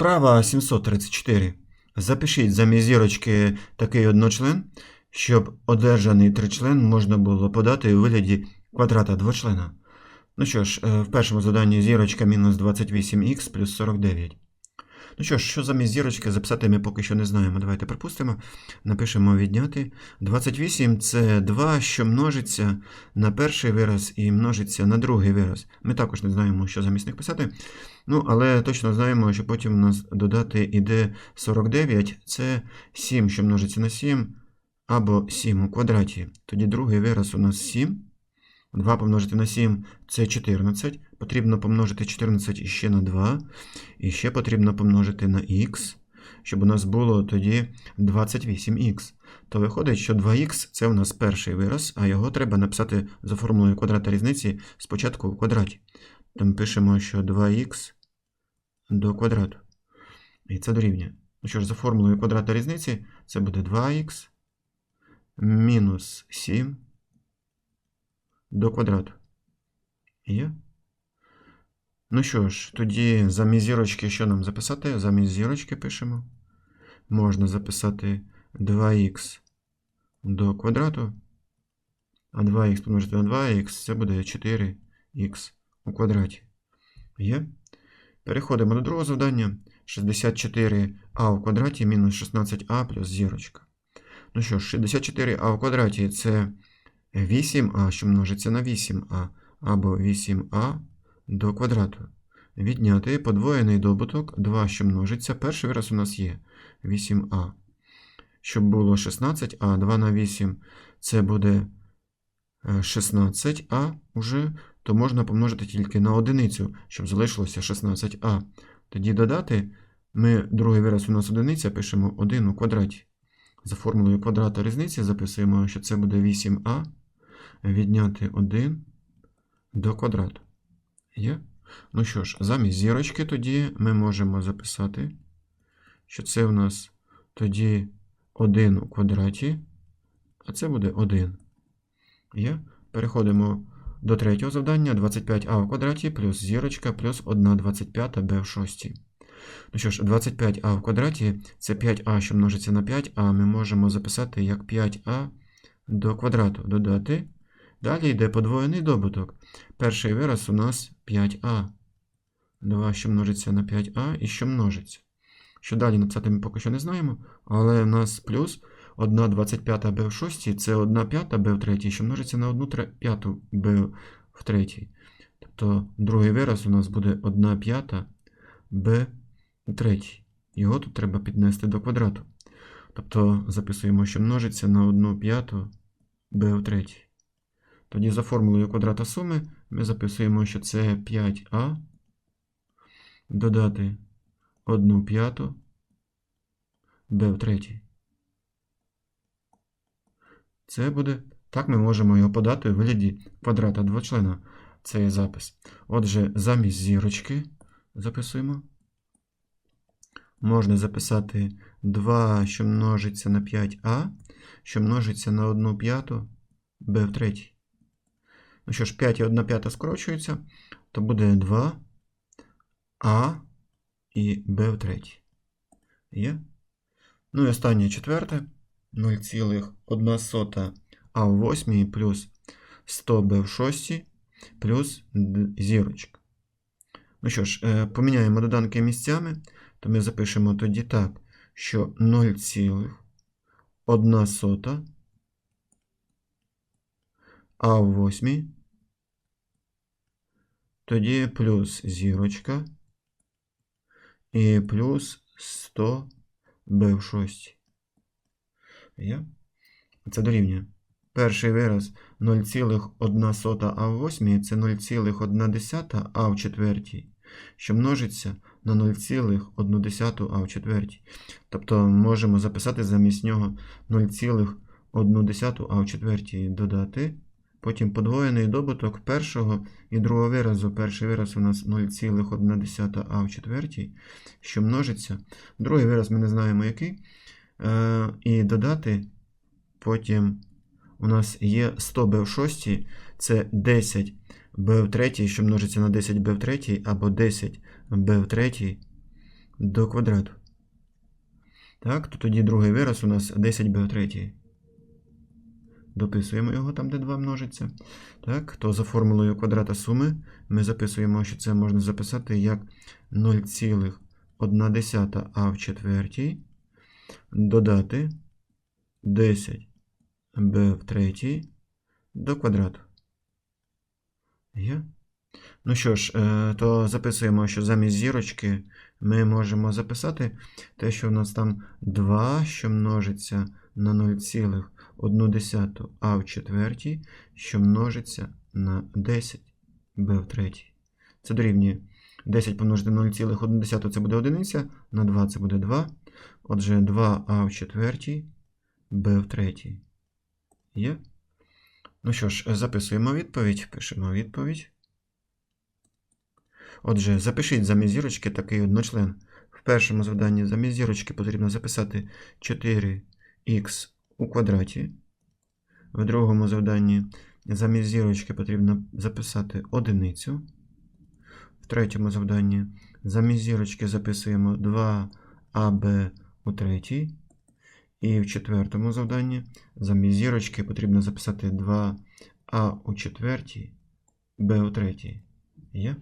Вправа 734. Запишіть замість зірочки такий одночлен, щоб одержаний тричлен можна було подати у вигляді квадрата двочлена. Ну що ж, е, в першому заданні зірочка мінус 28х плюс 49. Ну що ж, що замість зірочки записати ми поки що не знаємо. Давайте припустимо. Напишемо відняти. 28 це 2, що множиться на перший вираз і множиться на другий вираз. Ми також не знаємо, що замість них писати. Ну, але точно знаємо, що потім у нас додати іде 49, це 7, що множиться на 7, або 7 у квадраті. Тоді другий вираз у нас 7. 2 помножити на 7 це 14. Потрібно помножити 14 іще на 2. І ще потрібно помножити на х, щоб у нас було тоді 28х. То виходить, що 2х це у нас перший вираз, а його треба написати за формулою квадрата різниці спочатку в квадраті. Там пишемо, що 2х до квадрату. І це дорівнює. Ну що ж, за формулою квадрата різниці це буде 2х мінус 7 до квадрату. Є? Ну що ж, тоді замість зірочки що нам записати? Замість зірочки пишемо. Можна записати 2х до квадрату. А 2х помножити на 2х це буде 4х у квадраті. Є? Переходимо до другого завдання. 64а у квадраті мінус 16а плюс зірочка. Ну що ж, 64а у квадраті це 8а, що множиться на 8а, або 8а до квадрату. Відняти подвоєний добуток 2, що множиться. Перший вираз у нас є 8а. Щоб було 16а, 2 на 8 це буде 16а уже, то можна помножити тільки на одиницю, щоб залишилося 16а. Тоді додати ми другий вираз у нас одиниця, пишемо 1 у квадраті. За формулою квадрата різниці записуємо, що це буде 8а відняти 1 до квадрату. Є? Ну що ж, замість зірочки тоді ми можемо записати, що це у нас тоді 1 у квадраті, а це буде 1. Є? Переходимо до третього завдання. 25а в квадраті плюс зірочка плюс 1 25 b в шостій. Ну що ж, 25а в квадраті це 5а, що множиться на 5, а ми можемо записати як 5а до квадрату додати. Далі йде подвоєний добуток. Перший вираз у нас 5а. 2, що множиться на 5а і що множиться. Що далі написати ми поки що не знаємо, але у нас плюс 1 25 b в 6 це 1 5 b в 3, що множиться на 1 5 b в 3. Тобто другий вираз у нас буде 1 5 b в 3. Його тут треба піднести до квадрату. Тобто записуємо, що множиться на 1 5 b в 3. Тоді за формулою квадрата суми ми записуємо, що це 5а додати 1 п'яту b в третій. Це буде. Так ми можемо його подати у вигляді квадрата двочлена. Цей запис. Отже, замість зірочки записуємо. Можна записати 2, що множиться на 5а, що множиться на 1 п'яту b в третій. Ну що ж, 5 і 1 п'ята скорочуються, то буде 2 а і b в третій. Є? Ну і останнє четверте. 0,1 а в 8 плюс 100b в 6 плюс зірочка. Ну що ж, е, поміняємо доданки місцями, то ми запишемо тоді так, що 0,1 а в 8 тоді плюс зірочка і плюс 100 b в 6. Є? Це дорівнює. Перший вираз 0,1 а в 8 це 0,1 а в четвертій, що множиться на 0,1 а в четвертій. Тобто можемо записати замість нього 0,1 а в четвертій додати. Потім подвоєний добуток першого і другого виразу. Перший вираз у нас 0,1 а в четвертій, що множиться. Другий вираз ми не знаємо який. Е, І додати потім у нас є 100b в 6, це 10 b в 3, що множиться на 10b в 3, або 10 b в 3 до квадрату. Так, то тоді другий вираз у нас 10b в третій. Дописуємо його там, де 2 множиться. Так, то за формулою квадрата суми ми записуємо, що це можна записати як 0,1 а в четвертій додати 10 b в третій до квадрату. Є? Ну що ж, е, то записуємо, що замість зірочки ми можемо записати те, що у нас там 2, що множиться на 0,1 а в четвертій, що множиться на 10 b в третій. Це дорівнює 10 помножити на 0,1 це буде одиниця, на 2 це буде 2. Отже, 2а в четвертій, b в третій. Є? Ну що ж, записуємо відповідь, пишемо відповідь. Отже, запишіть замість зірочки такий одночлен. В першому завданні замість зірочки потрібно записати 4х у квадраті. В другому завданні замість зірочки потрібно записати одиницю. В третьому завданні замість зірочки записуємо 2аб у третій. І в четвертому завданні замість зірочки потрібно записати 2а у четвертій, b у третій. Є?